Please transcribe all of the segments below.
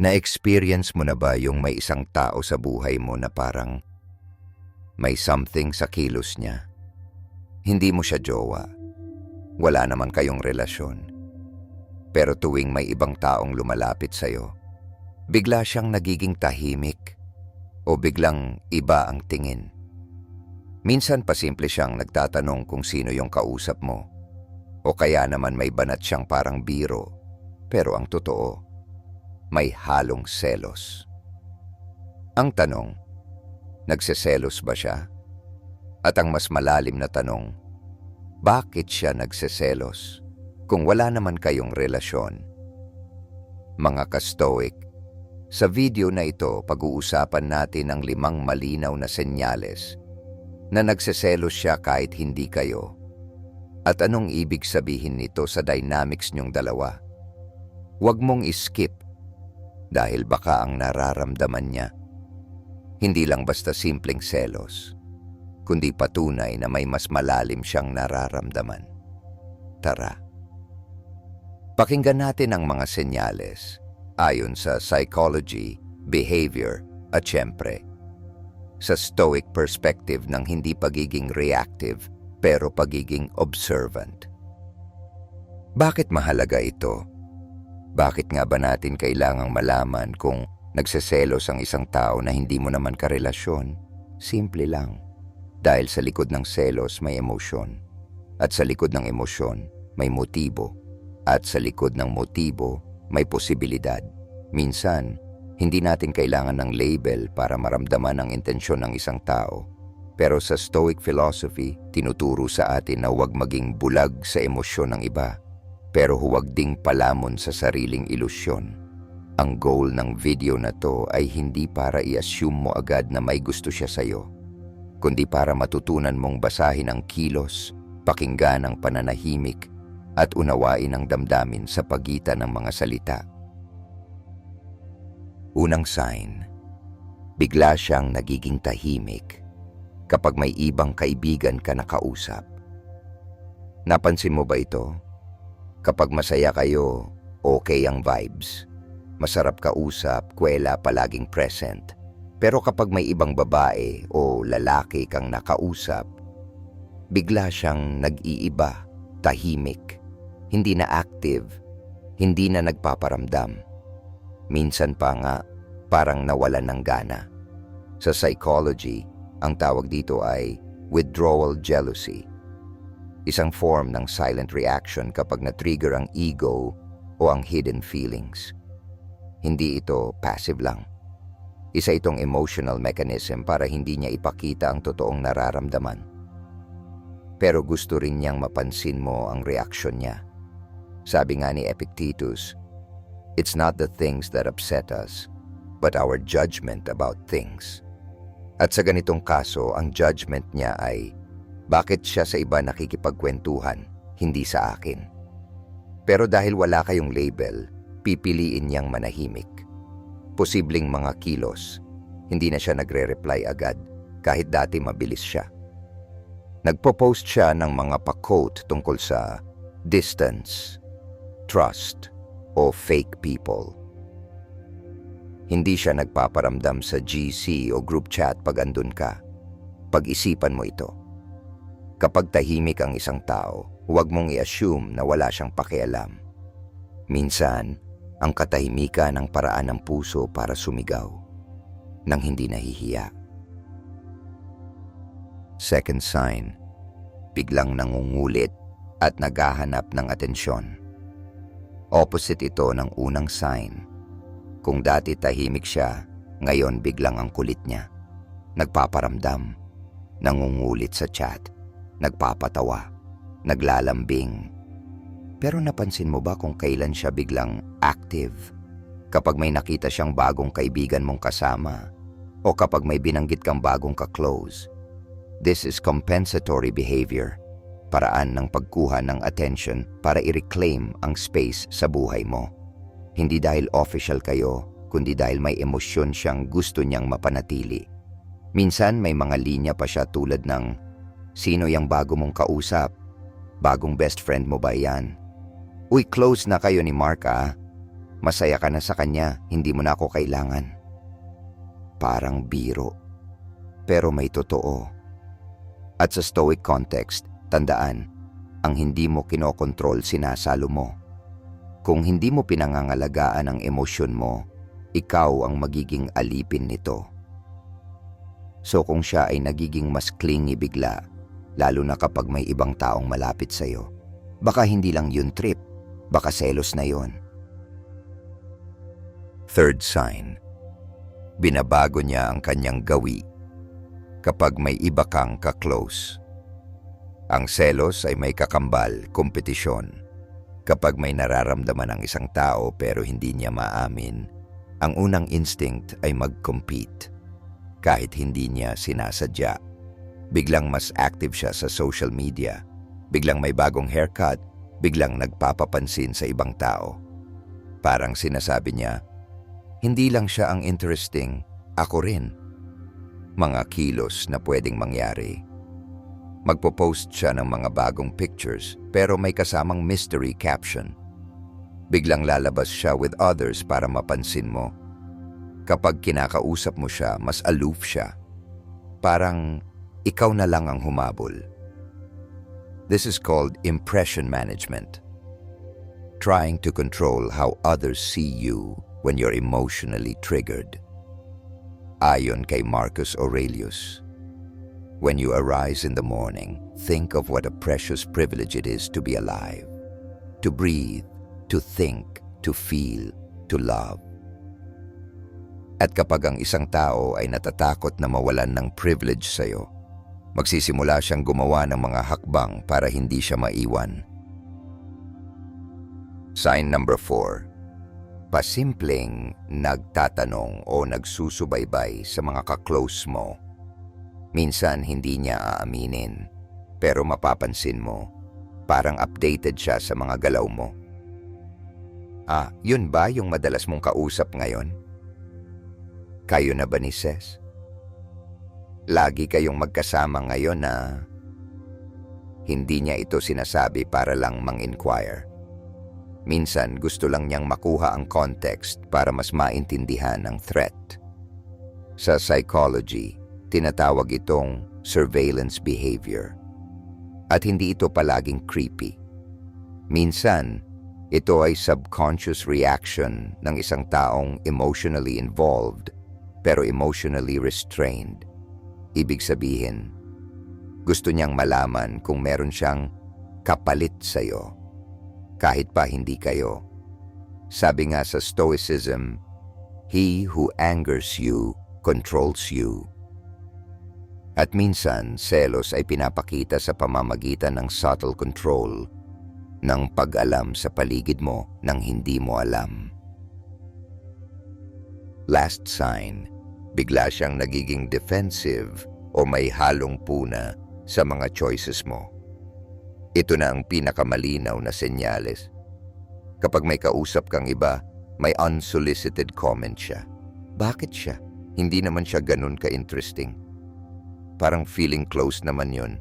Na-experience mo na ba yung may isang tao sa buhay mo na parang may something sa kilos niya? Hindi mo siya jowa. Wala naman kayong relasyon. Pero tuwing may ibang taong lumalapit sa'yo, bigla siyang nagiging tahimik o biglang iba ang tingin. Minsan pa simple siyang nagtatanong kung sino yung kausap mo o kaya naman may banat siyang parang biro pero ang totoo, may halong selos. Ang tanong, nagseselos ba siya? At ang mas malalim na tanong, bakit siya nagseselos kung wala naman kayong relasyon? Mga kastoic, sa video na ito pag-uusapan natin ang limang malinaw na senyales na nagseselos siya kahit hindi kayo. At anong ibig sabihin nito sa dynamics niyong dalawa? Huwag mong iskip dahil baka ang nararamdaman niya hindi lang basta simpleng selos, kundi patunay na may mas malalim siyang nararamdaman. Tara. Pakinggan natin ang mga senyales ayon sa psychology, behavior at syempre sa stoic perspective ng hindi pagiging reactive pero pagiging observant. Bakit mahalaga ito? Bakit nga ba natin kailangang malaman kung nagseselos ang isang tao na hindi mo naman karelasyon? Simple lang. Dahil sa likod ng selos may emosyon. At sa likod ng emosyon may motibo. At sa likod ng motibo may posibilidad. Minsan, hindi natin kailangan ng label para maramdaman ang intensyon ng isang tao. Pero sa Stoic philosophy, tinuturo sa atin na huwag maging bulag sa emosyon ng iba pero huwag ding palamon sa sariling ilusyon. Ang goal ng video na to ay hindi para i-assume mo agad na may gusto siya sa'yo, kundi para matutunan mong basahin ang kilos, pakinggan ang pananahimik, at unawain ang damdamin sa pagitan ng mga salita. Unang sign, bigla siyang nagiging tahimik kapag may ibang kaibigan ka nakausap. Napansin mo ba ito? Kapag masaya kayo, okay ang vibes. Masarap kausap, kwela palaging present. Pero kapag may ibang babae o lalaki kang nakausap, bigla siyang nag-iiba, tahimik, hindi na active, hindi na nagpaparamdam. Minsan pa nga, parang nawalan ng gana. Sa psychology, ang tawag dito ay withdrawal jealousy isang form ng silent reaction kapag na-trigger ang ego o ang hidden feelings. Hindi ito passive lang. Isa itong emotional mechanism para hindi niya ipakita ang totoong nararamdaman. Pero gusto rin niyang mapansin mo ang reaksyon niya. Sabi nga ni Epictetus, It's not the things that upset us, but our judgment about things. At sa ganitong kaso, ang judgment niya ay bakit siya sa iba nakikipagkwentuhan, hindi sa akin? Pero dahil wala kayong label, pipiliin niyang manahimik. Posibleng mga kilos, hindi na siya nagre-reply agad kahit dati mabilis siya. Nagpo-post siya ng mga pa-quote tungkol sa distance, trust, o fake people. Hindi siya nagpaparamdam sa GC o group chat pag andun ka. Pag-isipan mo ito. Kapag tahimik ang isang tao, huwag mong i-assume na wala siyang pakialam. Minsan, ang katahimikan ang paraan ng puso para sumigaw nang hindi nahihiya. Second sign, biglang nangungulit at naghahanap ng atensyon. Opposite ito ng unang sign. Kung dati tahimik siya, ngayon biglang ang kulit niya. Nagpaparamdam, nangungulit sa chat nagpapatawa, naglalambing. Pero napansin mo ba kung kailan siya biglang active? Kapag may nakita siyang bagong kaibigan mong kasama o kapag may binanggit kang bagong ka-close. This is compensatory behavior, paraan ng pagkuha ng attention para i-reclaim ang space sa buhay mo. Hindi dahil official kayo, kundi dahil may emosyon siyang gusto niyang mapanatili. Minsan may mga linya pa siya tulad ng Sino yung bago mong kausap? Bagong best friend mo ba yan? Uy, close na kayo ni Mark ah. Masaya ka na sa kanya, hindi mo na ako kailangan. Parang biro. Pero may totoo. At sa stoic context, tandaan, ang hindi mo kinokontrol sinasalo mo. Kung hindi mo pinangangalagaan ang emosyon mo, ikaw ang magiging alipin nito. So kung siya ay nagiging mas clingy bigla, lalo na kapag may ibang taong malapit sa'yo, baka hindi lang yun trip, baka selos na yon. Third sign, binabago niya ang kanyang gawi kapag may iba kang ka-close. Ang selos ay may kakambal, kompetisyon. Kapag may nararamdaman ang isang tao pero hindi niya maamin, ang unang instinct ay mag-compete. Kahit hindi niya sinasadya. Biglang mas active siya sa social media. Biglang may bagong haircut. Biglang nagpapapansin sa ibang tao. Parang sinasabi niya, hindi lang siya ang interesting, ako rin. Mga kilos na pwedeng mangyari. Magpo-post siya ng mga bagong pictures pero may kasamang mystery caption. Biglang lalabas siya with others para mapansin mo. Kapag kinakausap mo siya, mas aloof siya. Parang ikaw na lang ang humabol. This is called impression management. Trying to control how others see you when you're emotionally triggered. Ayon kay Marcus Aurelius, When you arise in the morning, think of what a precious privilege it is to be alive, to breathe, to think, to feel, to love. At kapag ang isang tao ay natatakot na mawalan ng privilege sa'yo, magsisimula siyang gumawa ng mga hakbang para hindi siya maiwan. Sign number 4 pasimpleng nagtatanong o nagsusubaybay sa mga kaklose mo. Minsan hindi niya aaminin, pero mapapansin mo, parang updated siya sa mga galaw mo. Ah, yun ba yung madalas mong kausap ngayon? Kayo na ba ni Ses? Lagi kayong magkasama ngayon na hindi niya ito sinasabi para lang mang-inquire. Minsan gusto lang niyang makuha ang context para mas maintindihan ang threat. Sa psychology, tinatawag itong surveillance behavior. At hindi ito palaging creepy. Minsan, ito ay subconscious reaction ng isang taong emotionally involved pero emotionally restrained. Ibig sabihin, gusto niyang malaman kung meron siyang kapalit sa'yo kahit pa hindi kayo. Sabi nga sa Stoicism, He who angers you controls you. At minsan, selos ay pinapakita sa pamamagitan ng subtle control ng pag-alam sa paligid mo nang hindi mo alam. Last sign, bigla siyang nagiging defensive o may halong puna sa mga choices mo. Ito na ang pinakamalinaw na senyales. Kapag may kausap kang iba, may unsolicited comment siya. Bakit siya? Hindi naman siya ganun ka-interesting. Parang feeling close naman yon.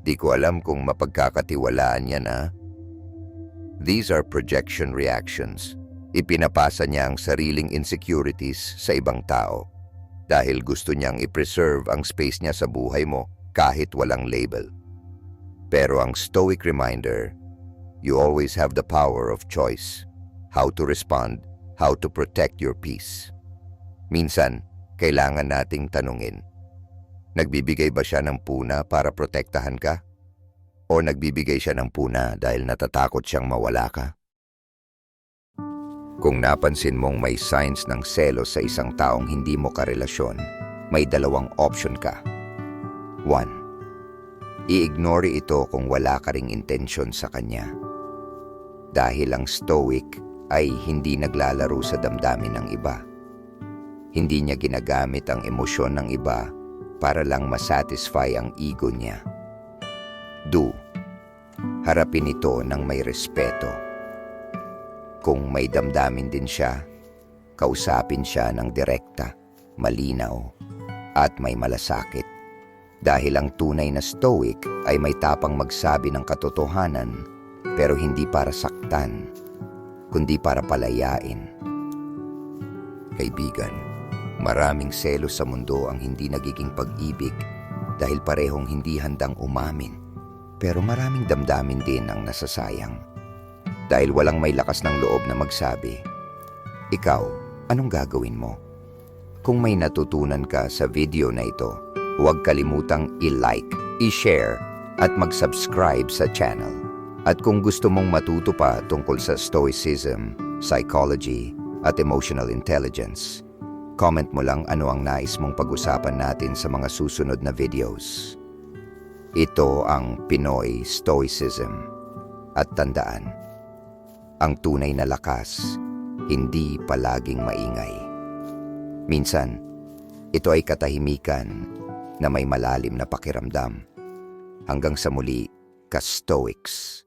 Di ko alam kung mapagkakatiwalaan yan ah. These are projection reactions. Ipinapasa niya ang sariling insecurities sa ibang tao dahil gusto niyang i-preserve ang space niya sa buhay mo kahit walang label. Pero ang stoic reminder, you always have the power of choice. How to respond, how to protect your peace. Minsan, kailangan nating tanungin, nagbibigay ba siya ng puna para protektahan ka? O nagbibigay siya ng puna dahil natatakot siyang mawala ka? Kung napansin mong may signs ng selos sa isang taong hindi mo karelasyon, may dalawang option ka. 1 I-ignore ito kung wala ka ring intensyon sa kanya. Dahil ang stoic ay hindi naglalaro sa damdamin ng iba. Hindi niya ginagamit ang emosyon ng iba para lang masatisfy ang ego niya. Do, harapin ito ng may respeto. Kung may damdamin din siya, kausapin siya ng direkta, malinaw, at may malasakit. Dahil ang tunay na stoic ay may tapang magsabi ng katotohanan pero hindi para saktan. kundi para palayain. Kaibigan, maraming selos sa mundo ang hindi nagiging pag-ibig dahil parehong hindi handang umamin. Pero maraming damdamin din ang nasasayang. Dahil walang may lakas ng loob na magsabi, Ikaw, anong gagawin mo? Kung may natutunan ka sa video na ito, huwag kalimutang i-like, i-share, at mag-subscribe sa channel. At kung gusto mong matuto pa tungkol sa stoicism, psychology, at emotional intelligence, comment mo lang ano ang nais mong pag-usapan natin sa mga susunod na videos. Ito ang Pinoy Stoicism. At tandaan, ang tunay na lakas, hindi palaging maingay. Minsan, ito ay katahimikan na may malalim na pakiramdam. Hanggang sa muli, ka-stoics.